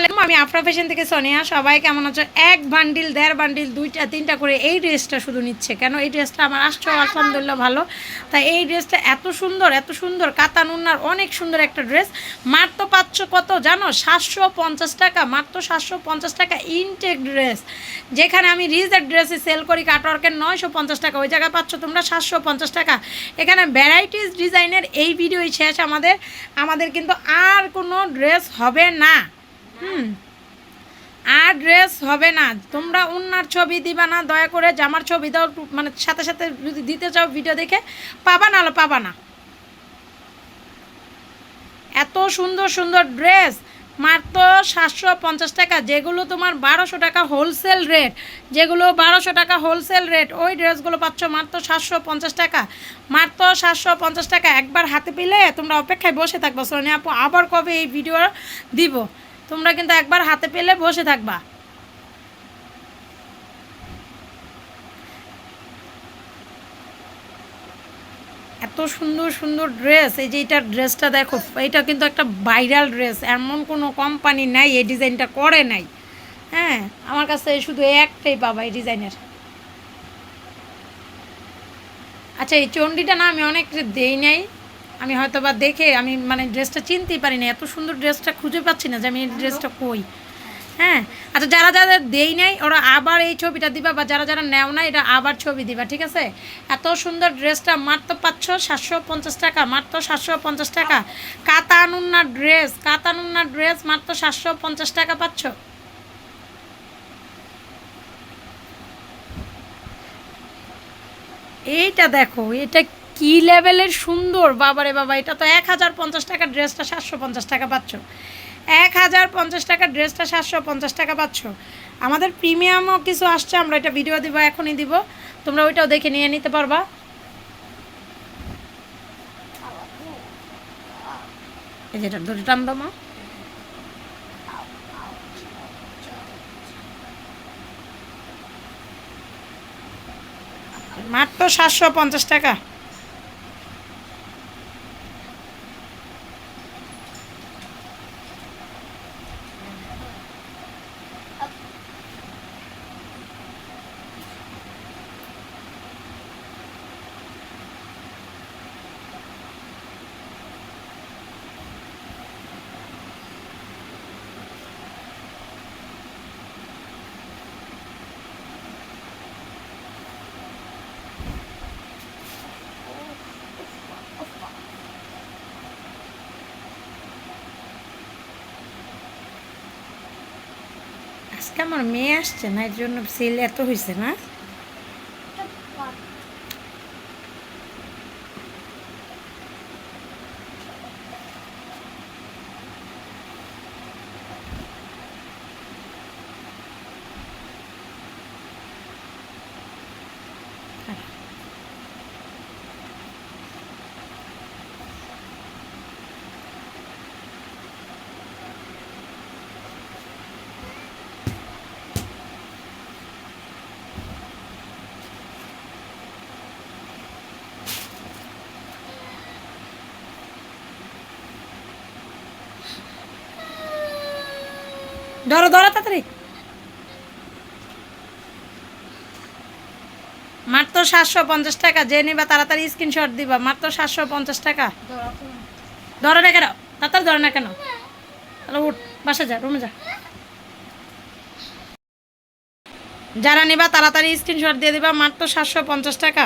আলাইকুম, আমি আফরা ফ্যাশন থেকে সোনিয়া। সবাই কেমন আছো? এক বান্ডিল, দেড় বান্ডিল, দুইটা, তিনটা করে এই ড্রেসটা শুধু নিচ্ছে। কেন এই ড্রেসটা আমার আসছে আলহামদুলিল্লাহ ভালো। তাই এই ড্রেসটা এত সুন্দর এত সুন্দর। কাতান উন্নার অনেক সুন্দর একটা ড্রেস। মাত্র পাচ্ছ কত জানো? সাতশো পঞ্চাশ টাকা মাত্র সাতশো পঞ্চাশ টাকা ইনটেক ড্রেস যেখানে আমি রিজের ড্রেসে সেল করি কাটওয়ার্কের নয়শো পঞ্চাশ টাকা, ওই জায়গায় পাচ্ছ তোমরা সাতশো পঞ্চাশ টাকা। এখানে ভ্যারাইটিস ডিজাইনের এই ভিডিওই শেষ আমাদের। আমাদের কিন্তু আর কোনো ড্রেস হবে না। হুম। আর ড্রেস হবে না। তোমরা উন্নার ছবি দিবা না, দয়া করে জামার ছবি দাও মানে সাথে সাথে যদি দিতে চাও ভিডিও দেখে, পাবা না পাবা না। এত সুন্দর সুন্দর ড্রেস মাত্র সাতশো পঞ্চাশ টাকা, যেগুলো তোমার বারোশো টাকা হোলসেল রেট যেগুলো বারোশো টাকা হোলসেল রেট ওই ড্রেসগুলো পাচ্ছ মাত্র সাতশো পঞ্চাশ টাকা। মাত্র সাতশো পঞ্চাশ টাকা, একবার হাতে পেলে তোমরা অপেক্ষায় বসে থাকব। সোনিয়া আপু, আবার কবে এই ভিডিও দিব? তোমরা কিন্তু একবার হাতে পেলে বসে থাকবা। এত সুন্দর সুন্দর ড্রেস এই যে এইটার ড্রেসটা দেখো এটা কিন্তু একটা ভাইরাল ড্রেস এমন কোনো কোম্পানি নাই, এই ডিজাইনটা করে নাই। হ্যাঁ আমার কাছে শুধু একটাই পাবা এই ডিজাইনের আচ্ছা এই চণ্ডীটা না আমি অনেক দেই নাই। আমি হয়তো বা দেখে আমি মানে ড্রেসটা চিনতেই পারি না এত সুন্দর ড্রেসটা খুঁজে পাচ্ছি না যে আমি এই ড্রেসটা কই। হ্যাঁ আচ্ছা যারা যারা দেই নাই ওরা আবার এই ছবিটা দিবা বা যারা যারা নেও না এটা আবার ছবি দিবা ঠিক আছে? এত সুন্দর ড্রেসটা মাত্র পাচ্ছ সাতশো পঞ্চাশ টাকা মাত্র সাতশো পঞ্চাশ টাকা। কাতানুন্না ড্রেস কাতানুন্না ড্রেস মাত্র সাতশো পঞ্চাশ টাকা পাচ্ছ। এইটা দেখো এটা কি লেভেলের সুন্দর? বাবারে বাবা, এটা তো এক হাজার পঞ্চাশ টাকা ড্রেসটা সাতশো পঞ্চাশ টাকা পাচ্ছ। এক হাজার পঞ্চাশ টাকা ড্রেসটা সাতশো পঞ্চাশ টাকা পাচ্ছ। আমাদের প্রিমিয়ামও কিছু আসছে, আমরা এটা ভিডিও দিব, এখনই দিব। তোমরা ওইটাও দেখে নিয়ে নিতে পারবা। যেটা মাত্র সাতশো পঞ্চাশ টাকা। আজকে আমার মেয়ে আসছে না? এর জন্য সেল এত হয়েছে না? ধরো ধরো তাড়াতাড়ি। মাত্র সাতশো পঞ্চাশ টাকা, যে নিবা তাড়াতাড়ি স্ক্রিনশট দিবা। মাত্র সাতশো পঞ্চাশ টাকা। ধরো না কেন? তাড়াতাড়ি ধরো না কেন? তাহলে উঠ, বাসা যা রুমে যা। যারা নিবা তাড়াতাড়ি স্ক্রিনশট দিয়ে দিবা, মাত্র সাতশো পঞ্চাশ টাকা।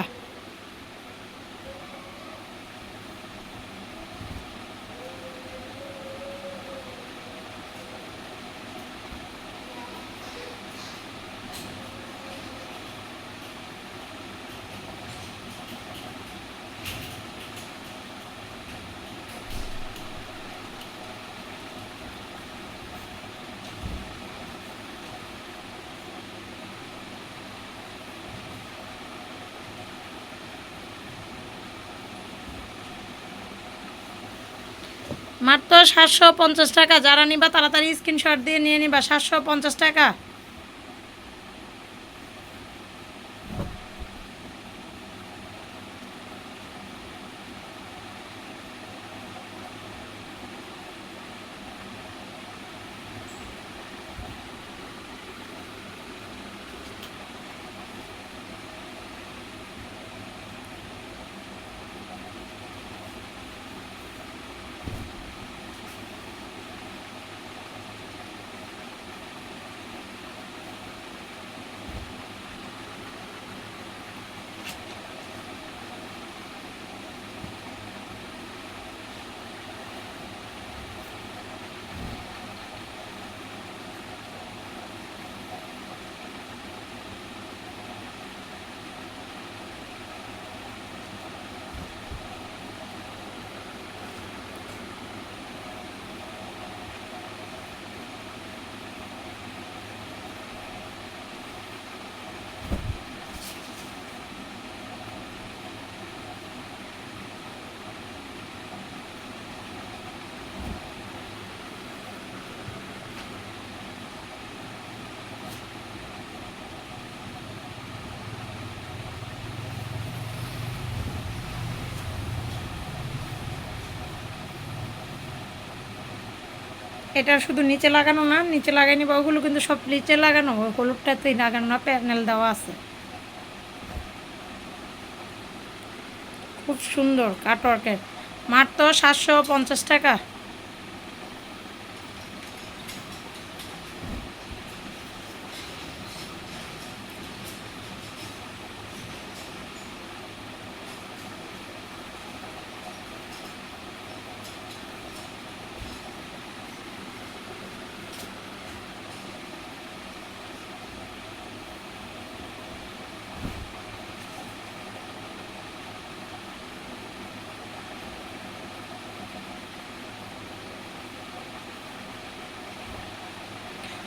মাত্র সাতশো পঞ্চাশ টাকা। যারা নিবা তাড়াতাড়ি স্ক্রিনশট দিয়ে নিয়ে নিবা। সাতশো পঞ্চাশ টাকা। এটা শুধু নিচে লাগানো না, নিচে লাগাইনি বা ওগুলো কিন্তু সব নিচে লাগানো, ওই হলুদটাতেই লাগানো না, প্যানেল দেওয়া আছে। খুব সুন্দর কাটওয়ার্কের। তো সাতশো পঞ্চাশ টাকা।